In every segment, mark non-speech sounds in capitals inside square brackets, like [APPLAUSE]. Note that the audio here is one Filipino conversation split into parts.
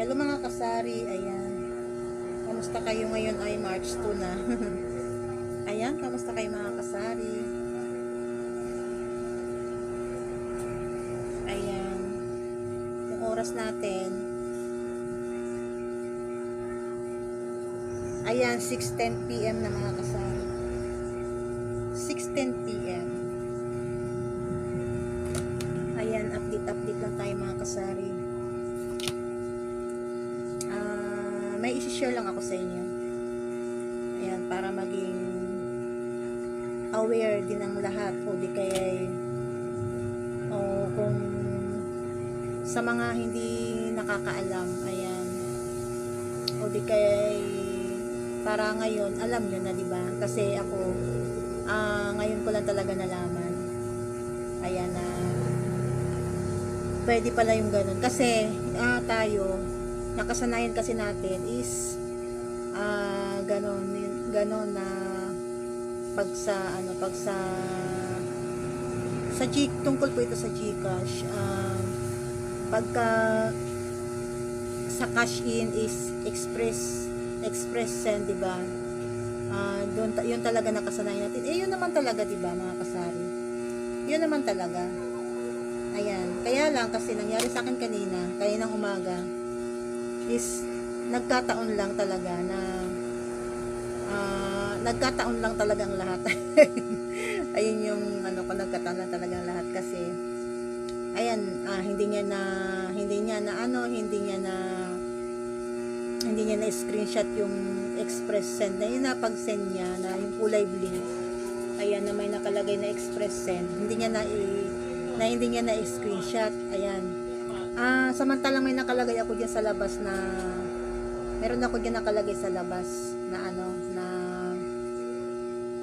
Hello mga kasari, ayan. Kamusta kayo ngayon ay March 2 na. [LAUGHS] ayan, kamusta kayo mga kasari? Ayan. Yung oras natin. Ayan, 6.10 p.m. na mga kasari. Para maging aware din ang lahat o di kaya o kung sa mga hindi nakakaalam, ayan. O di kaya para ngayon, alam nyo na, di ba? Kasi ako, ah, ngayon ko lang talaga nalaman. Ayan na pwede pala yung ganun. Kasi, ah, tayo, nakasanayan kasi natin is ah ganon yun- ganon na pag sa ano pag sa sa G, tungkol po ito sa GCash ah, pagka sa cash in is express express send di ba? Ah doon yun talaga nakasanayan natin. Eh yun naman talaga di ba mga kasari? Yun naman talaga. Ayan. Kaya lang kasi nangyari sa akin kanina kaninang umaga is nagkataon lang talaga na ah, nagkataon lang talaga ang lahat. [LAUGHS] ayun yung ano ko nagkataon lang talaga ang lahat kasi ayan ah, hindi niya na hindi niya na ano hindi niya na hindi niya na screenshot yung express send na yun na pag send niya na yung kulay blue. Ayan na may nakalagay na express send. Hindi niya na i, na hindi niya na screenshot ayan. Ah, samantalang may nakalagay ako diyan sa labas na meron ako diyan nakalagay sa labas na ano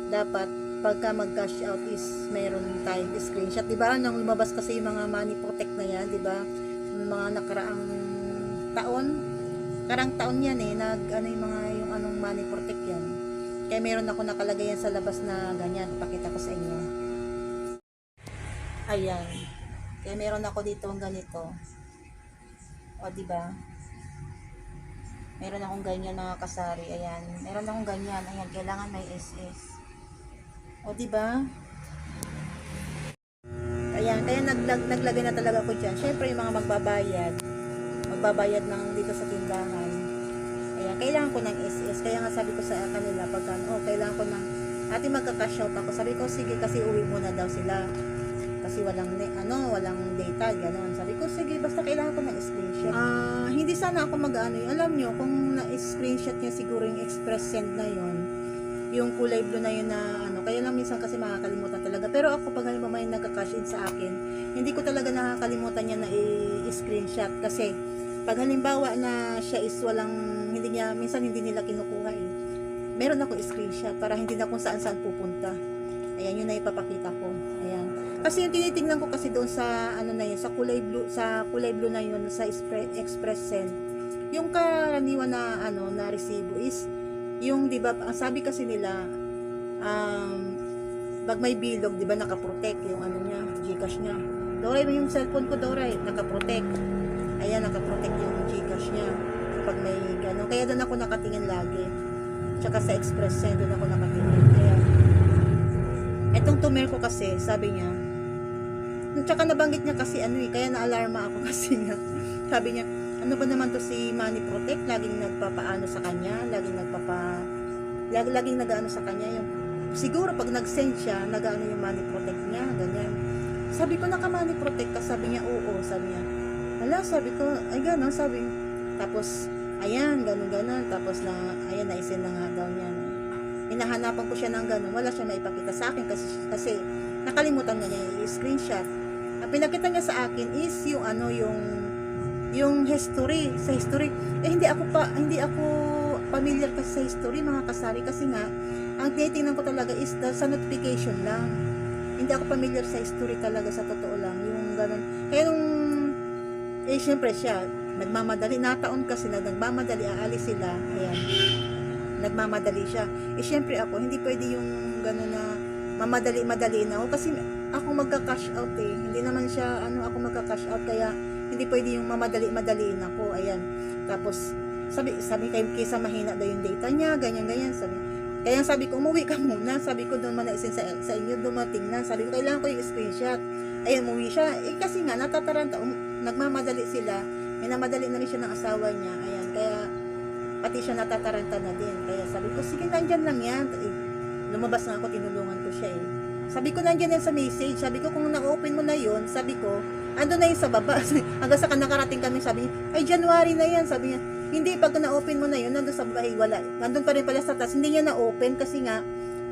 dapat pagka mag-cash out is meron tayong screenshot. 'Di ba? Nang lumabas kasi yung mga money protect na 'yan, 'di ba? Yung Mga nakaraang taon, karang taon 'yan eh, nag ano yung mga yung anong money protect 'yan. Kaya meron ako nakalagay yan sa labas na ganyan, pakita ko sa inyo. Ayan. Kaya meron ako dito ang ganito. O, di ba? Meron akong ganyan mga kasari. Ayan. Meron akong ganyan. Ayan. Kailangan may SS. O, di ba? Ayan. Kaya naglag, naglagay na talaga ako dyan. Siyempre, yung mga magbabayad. Magbabayad ng dito sa tindahan. Ayan. Kailangan ko ng SS. Kaya nga sabi ko sa kanila, pagka, oh, kailangan ko ng, ate magka-cash out ako. Sabi ko, sige, kasi uwi muna daw sila kasi walang ano walang data ganoon sabi ko sige basta kailangan ko ng screenshot ah hindi sana ako mag-ano alam nyo kung na-screenshot niya siguro yung express send na yun yung kulay blue na yun na ano. Kaya lang minsan kasi makakalimutan talaga. Pero ako pag halimbawa may nagka-cash in sa akin hindi ko talaga nakakalimutan niya na i-screenshot. Kasi pag halimbawa na siya is walang hindi niya minsan hindi nila kinukuha eh. Meron ako screenshot para hindi na kung saan saan pupunta. Ayan yun na ipapakita ko. Ayan. Kasi yung tinitingnan ko kasi doon sa ano na yun, sa kulay blue, sa kulay blue na yun sa expre- express send. Yung karaniwan na ano na resibo is yung 'di ba, ang sabi kasi nila um pag may bilog, 'di ba, naka-protect yung ano niya, GCash niya. Doray yung cellphone ko, Doray, naka-protect. Ayan, naka-protect yung GCash niya pag may gano'n. Kaya doon ako nakatingin lagi. Tsaka sa express send doon ako nakatingin. Kaya Etong tumer ko kasi, sabi niya, tsaka nabanggit niya kasi ano eh, kaya na-alarma ako [LAUGHS] kasi nga. Sabi niya, ano ba naman to si Money Protect? Laging nagpapaano sa kanya, laging nagpapa, lag, laging nagaano sa kanya. Yung, siguro pag nag-send siya, nagaano yung Money Protect niya, ganyan. Sabi ko, naka Money Protect ka? Sabi niya, oo, sabi niya. Hala, sabi ko, ay gano'n, sabi. Tapos, ayan, gano'n, gano'n. Tapos na, ayan, naisend na nga daw niya. Hinahanapan ko siya ng gano'n. Wala siya maipakita sa akin kasi, kasi nakalimutan niya yung screenshot. Ang pinakita niya sa akin is yung ano, yung yung history, sa history. Eh, hindi ako pa, hindi ako familiar kasi sa history, mga kasari, kasi nga, ang tinitingnan ko talaga is the, sa notification lang. Hindi ako familiar sa history talaga, sa totoo lang, yung ganun. Kaya nung, eh, syempre siya, nagmamadali, nataon kasi na nagmamadali, aalis sila, ayan, nagmamadali siya. Eh, syempre ako, hindi pwede yung gano'n na mamadali-madali na ako, kasi ako magka-cash out eh. Hindi naman siya, ano, ako magka-cash out, kaya hindi pwede yung mamadali-madaliin ako. Ayan. Tapos, sabi, sabi kay kaysa mahina daw yung data niya, ganyan-ganyan. Sabi, kaya sabi ko, umuwi ka muna. Sabi ko, doon man naisin sa, sa inyo, dumating na. Sabi ko, kailangan ko yung screenshot. Ayun, umuwi siya. Eh, kasi nga, natataranta, um, nagmamadali sila. May namadali na rin siya ng asawa niya. Ayan, kaya, pati siya natataranta na din. Kaya sabi ko, sige, nandyan lang yan. Eh, lumabas na ako, tinulungan ko siya eh. Sabi ko, nandyan yan sa message. Sabi ko, kung na-open mo na yon sabi ko, ando na yun sa baba. [LAUGHS] Hanggang sa nakarating kami, sabi niya, ay, January na yan. Sabi niya, hindi, pag na-open mo na yun, nandun sa baba, ay, wala. Nandun pa rin pala sa taas. Hindi niya na-open kasi nga,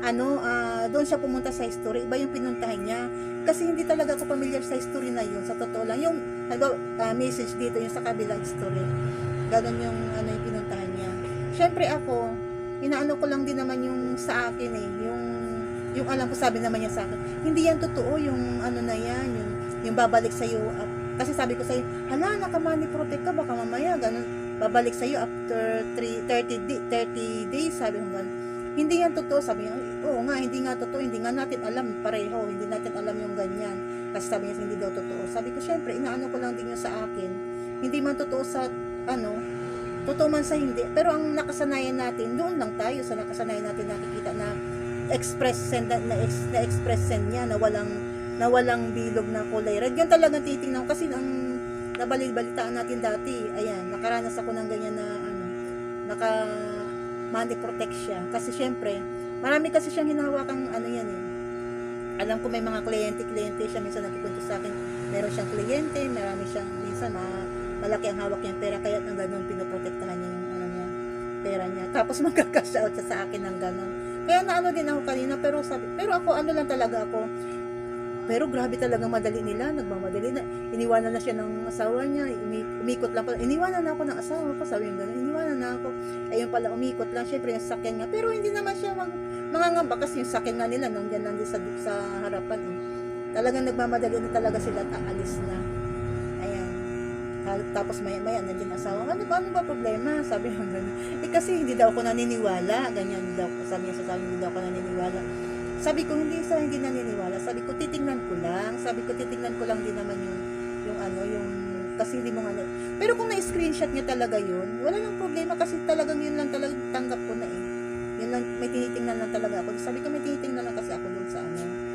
ano, ah, doon siya pumunta sa history. Iba yung pinuntahan niya. Kasi hindi talaga ako familiar sa history na yun. Sa totoo lang. Yung, halimbawa, ah, message dito, yung sa kabila history. Ganon yung, ano, yung pinuntahan niya. Siyempre ako, inaano ko lang din naman yung sa akin eh. Yung, yung alam ko sabi naman niya sa akin. Hindi yan totoo yung ano na yan. Yung, yung babalik sa'yo. ah, kasi sabi ko sa'yo, hala, naka-money protect ka. Baka mamaya, ganun. Babalik sa'yo after 3, 30, di- 30 days. Sabi ko ganun. Hindi yan totoo. Sabi niya, oo nga, hindi nga totoo. Hindi nga natin alam pareho. Hindi natin alam yung ganyan. Kasi sabi niya, hindi daw totoo. Sabi ko, syempre, inaano ko lang din yun sa akin. Hindi man totoo sa, ano, totoo man sa hindi. Pero ang nakasanayan natin, doon lang tayo sa nakasanayan natin nakikita na express send na, na, na express send niya na walang na walang bilog na kulay red. Yun talagang titingnan ko kasi ang nabalik-balitaan natin dati, ayan, nakaranas ako ng ganyan na ano, naka money protect siya. Kasi syempre, marami kasi siyang hinahawakang ano yan eh. Alam ko may mga kliyente-kliyente siya, minsan nagkikwento sa akin, meron siyang kliyente, marami siyang, minsan ma, malaki ang hawak niyang pera, kaya nang ganun, pinoprotektahan niya yung ano niya, pera niya. Tapos [LAUGHS] magka-cash out siya sa akin ng ganun. Kaya naano din ako kanina, pero sabi, pero ako, ano lang talaga ako, pero grabe talaga madali nila, nagmamadali na. Iniwanan na siya ng asawa niya, umi- umikot lang pala. Iniwanan na ako ng asawa ko, sabi yung gano'n. Iniwanan na ako. Ayun pala, umikot lang. Siyempre, yung sakyan nga. Pero hindi naman siya mag, mangangamba kasi yung sakyan nga nila, nandyan lang sa, sa harapan. Eh. Talagang nagmamadali na talaga sila at aalis na. Tapos maya maya nandiyan asawa. Ano ba, ano ba problema? Sabi niya gano'n. Eh kasi hindi daw ako naniniwala. Ganyan daw. Sabi niya sa akin, hindi daw ako naniniwala. Sabi ko, hindi sa hindi naniniwala. Sabi ko, titingnan ko lang. Sabi ko, titingnan ko lang din naman yung, yung ano, yung, kasi hindi mo nga, pero kung na-screenshot niya talaga yun, wala nang problema kasi talagang yun lang talaga tanggap ko na eh. Yun lang, may tinitingnan lang talaga ako. Sabi ko, may tinitingnan lang kasi ako doon sa ano.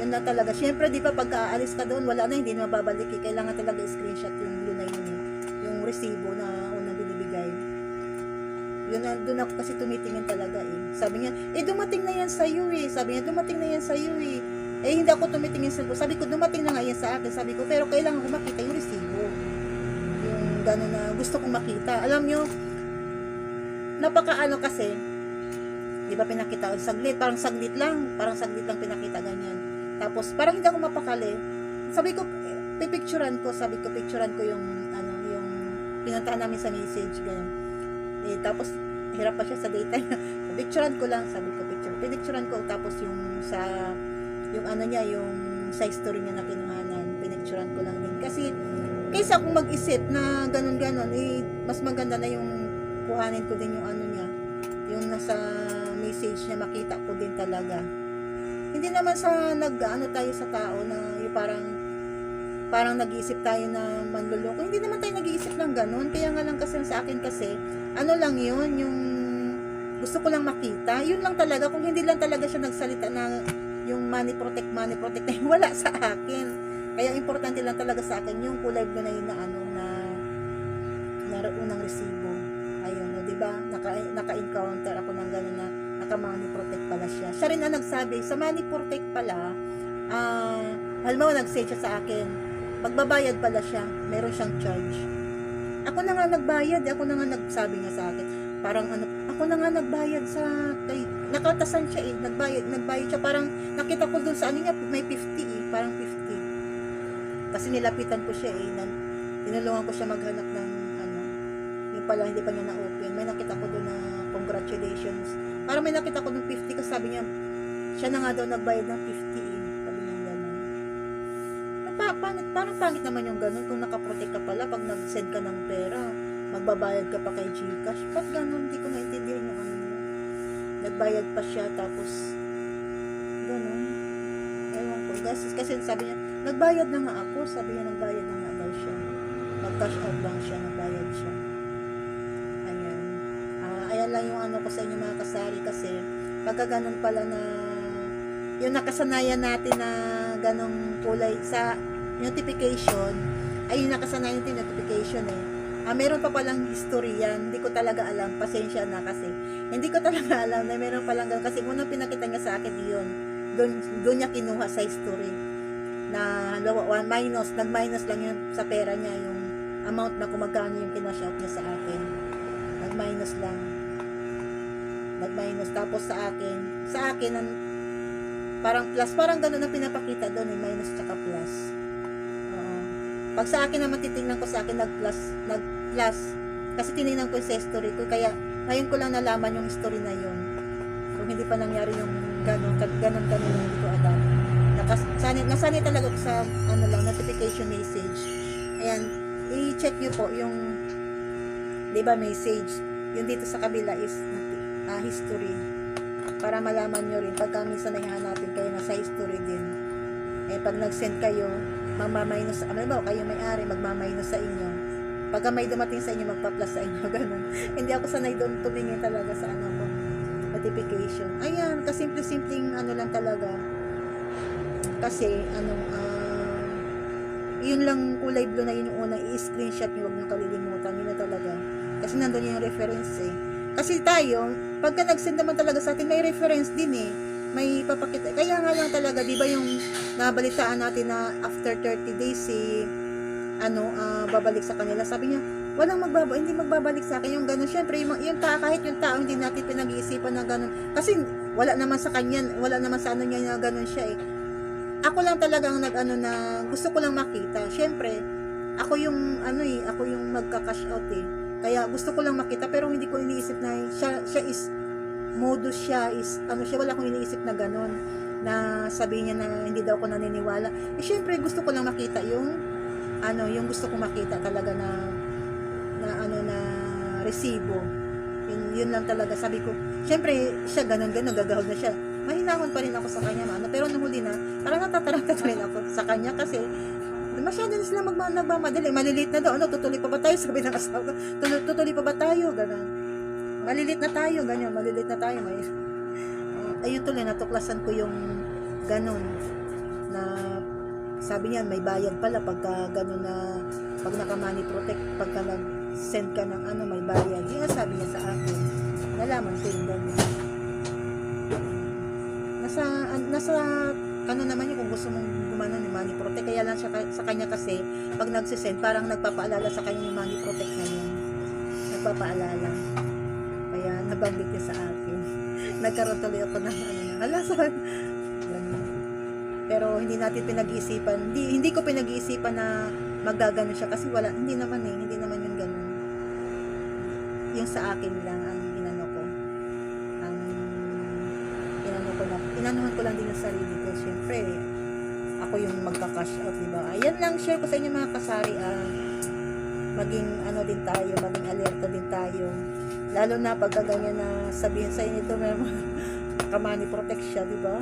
Yun na talaga. Siyempre, di ba, pagka aalis ka doon, wala na, hindi na mababalik eh. Kailangan talaga screenshot yung yun na yun. Yung resibo na unang binibigay. Yun doon ako kasi tumitingin talaga eh. Sabi niya, eh dumating na yan sa iyo eh. Sabi niya, dumating na yan sa iyo eh. Eh hindi ako tumitingin sa Sabi ko, dumating na nga yan sa akin. Sabi ko, pero kailangan ko makita yung resibo. Yung gano'n na gusto kong makita. Alam nyo, napakaano kasi, di ba pinakita, saglit, parang saglit lang, parang saglit lang pinakita ganyan. Tapos, parang hindi ako mapakali. Sabi ko, pipicturan ko, sabi ko, picturan ko yung, ano, yung pinuntahan namin sa message, ganyan. Eh, tapos, hirap pa siya sa data niya. [LAUGHS] picturean ko lang, sabi ko, picture. Pinicturean ko, tapos yung sa, yung ano niya, yung sa history niya na kinuhanan, pinicturean ko lang din. Kasi, kaysa akong mag-isip na ganun-ganon, eh, mas maganda na yung kuhanin ko din yung ano niya, yung nasa message niya, makita ko din talaga. Hindi naman sa nag-ano tayo sa tao na yung parang parang nag-iisip tayo na manluloko. Hindi naman tayo nag-iisip ng ganun. Kaya nga lang kasi sa akin kasi, ano lang yun, yung gusto ko lang makita. Yun lang talaga. Kung hindi lang talaga siya nagsalita na yung money protect, money protect na [LAUGHS] wala sa akin. Kaya importante lang talaga sa akin yung kulay blue na yun na ano na na unang resibo. Nagsabi, sa money protect pala, ah, halimbawa nag-say siya sa akin, magbabayad pala siya, meron siyang charge. Ako na nga nagbayad, ako na nga nagsabi niya sa akin. Parang ano, ako na nga nagbayad sa kay nakatasan siya eh, nagbayad, nagbayad siya parang nakita ko doon sa ano niya, may 50 eh, parang 50. Kasi nilapitan ko siya eh, nan, tinulungan ko siya maghanap ng ano, yung pala hindi pa niya na-open. May nakita ko doon na congratulations. Parang may nakita ko doon 50 kasi sabi niya, siya na nga daw nagbayad ng 50 eh. Sabi niya gano'n. Pa, parang pangit naman yung gano'n kung nakaprotect ka pala pag nag-send ka ng pera, magbabayad ka pa kay Gcash. Ba't gano'n? Hindi ko maintindihan yung ano. Nagbayad pa siya tapos gano'n. Ewan ko. Kasi, kasi sabi niya, nagbayad na nga ako. Sabi niya, nagbayad na nga daw siya. nag-cash out lang siya, nagbayad siya. Ayan. Ah, ayan lang yung ano ko sa inyo mga kasari kasi pagka ganun pala na yung nakasanayan natin na ganong kulay sa notification ay yung nakasanayan natin notification eh. Ah, meron pa palang history yan. Hindi ko talaga alam. Pasensya na kasi. Hindi ko talaga [LAUGHS] alam na meron palang ganun. Kasi unang pinakita niya sa akin yun. Doon, doon niya kinuha sa history. Na one minus. Nag-minus lang yun sa pera niya. Yung amount na kung magkano yung kinash out niya sa akin. Nag-minus lang. Nag-minus. Tapos sa akin, sa akin, ang, parang plus. Parang ganun ang pinapakita doon. Eh, minus tsaka plus. Oo. Pag sa akin naman titingnan ko sa akin nag-plus, nag-plus. Kasi tinignan ko yung history ko. Kaya ngayon ko lang nalaman yung history na yun. Kung hindi pa nangyari yung ganon, ganon, ganon, hindi ko alam. Nakas, sanay, nasanay talaga ako sa ano lang, notification message. Ayan, i-check nyo po yung, di ba, message. Yung dito sa kabila is ah, history. Para malaman nyo rin, pagka minsan nahihanapin kayo, nasa history din. Eh, pag nag-send kayo, magmaminus, ano ba, kayo may-ari, magmaminus sa inyo. Pagka may dumating sa inyo, magpa-plus sa inyo, [LAUGHS] ganun. Hindi ako sanay doon tumingin talaga sa ano ko, notification. Ayan, kasimple-simpleng ano lang talaga. Kasi, anong, ah, yun lang kulay blue na yun yung unang i-screenshot nyo, huwag nyo kalilimutan, yun na talaga. Kasi nandun yung reference eh. Kasi tayo, pagka nag-send naman talaga sa atin, may reference din eh may papakita. Kaya nga lang talaga, di ba yung nabalitaan natin na after 30 days si ano, ah, babalik sa kanila. Sabi niya, walang magbaba, hindi magbabalik sa akin yung ganun. Syempre, yung, yung ta, kahit yung tao, hindi natin pinag-iisipan na ganun. Kasi wala naman sa kanya, wala naman sa ano niya na ganun siya eh. Ako lang talaga ang nag-ano na gusto ko lang makita. Syempre, ako yung ano eh, ako yung magka-cash out eh. Kaya gusto ko lang makita pero hindi ko iniisip na siya, siya is modus siya is ano siya wala akong iniisip na ganun na sabihin niya na hindi daw ako naniniwala. Eh syempre gusto ko lang makita yung ano yung gusto ko makita talaga na na ano na resibo. Yun, yun lang talaga. Sabi ko syempre siya ganun ganun gagahod na siya. Mahinahon pa rin ako sa kanya ano pero nung huli na parang natataranta [LAUGHS] rin ako sa kanya kasi masyado na sila magma nagmamadali. Malilit na daw ano tutuloy pa ba tayo sabi ng asawa? Ko tutuloy, tutuloy pa ba tayo? Ganun. Malilit na tayo, ganyan, malilit na tayo. May, uh, [LAUGHS] ayun tuloy, natuklasan ko yung ganun. Na sabi niya may bayad pala pagka ganun na pag naka money protect pagka nag send ka ng ano may bayad. Yun sabi niya sa akin. Nalaman ko yung ganun. Nasa nasa ano naman yun kung gusto mong gumano ng money protect kaya lang siya, sa kanya kasi pag nagsisend parang nagpapaalala sa kanya yung money protect na yun nagpapaalala kaya nabanggit niya sa akin. [LAUGHS] Nagkaroon tuloy ako ng ano na, hala. Pero hindi natin pinag-iisipan, hindi, hindi ko pinag-iisipan na magagano siya kasi wala, hindi naman eh, hindi naman yung ganun. Yung sa akin lang ang sarili ko. Siyempre, ako yung magka-cash out, di ba? Ayan lang, share ko sa inyo mga kasari, ah, maging ano din tayo, maging alerto din tayo. Lalo na pagka ganyan na sabihin sa inyo ito, may [LAUGHS] kamani protect siya, di ba?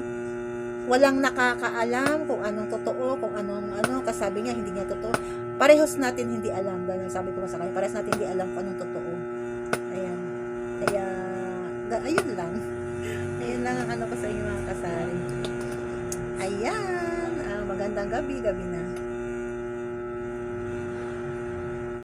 Walang nakakaalam kung anong totoo, kung anong ano, kasabi niya, hindi niya totoo. Parehos natin hindi alam, ganun sabi ko sa kanya, parehos natin hindi alam kung anong totoo. Magandang gabi, gabi na.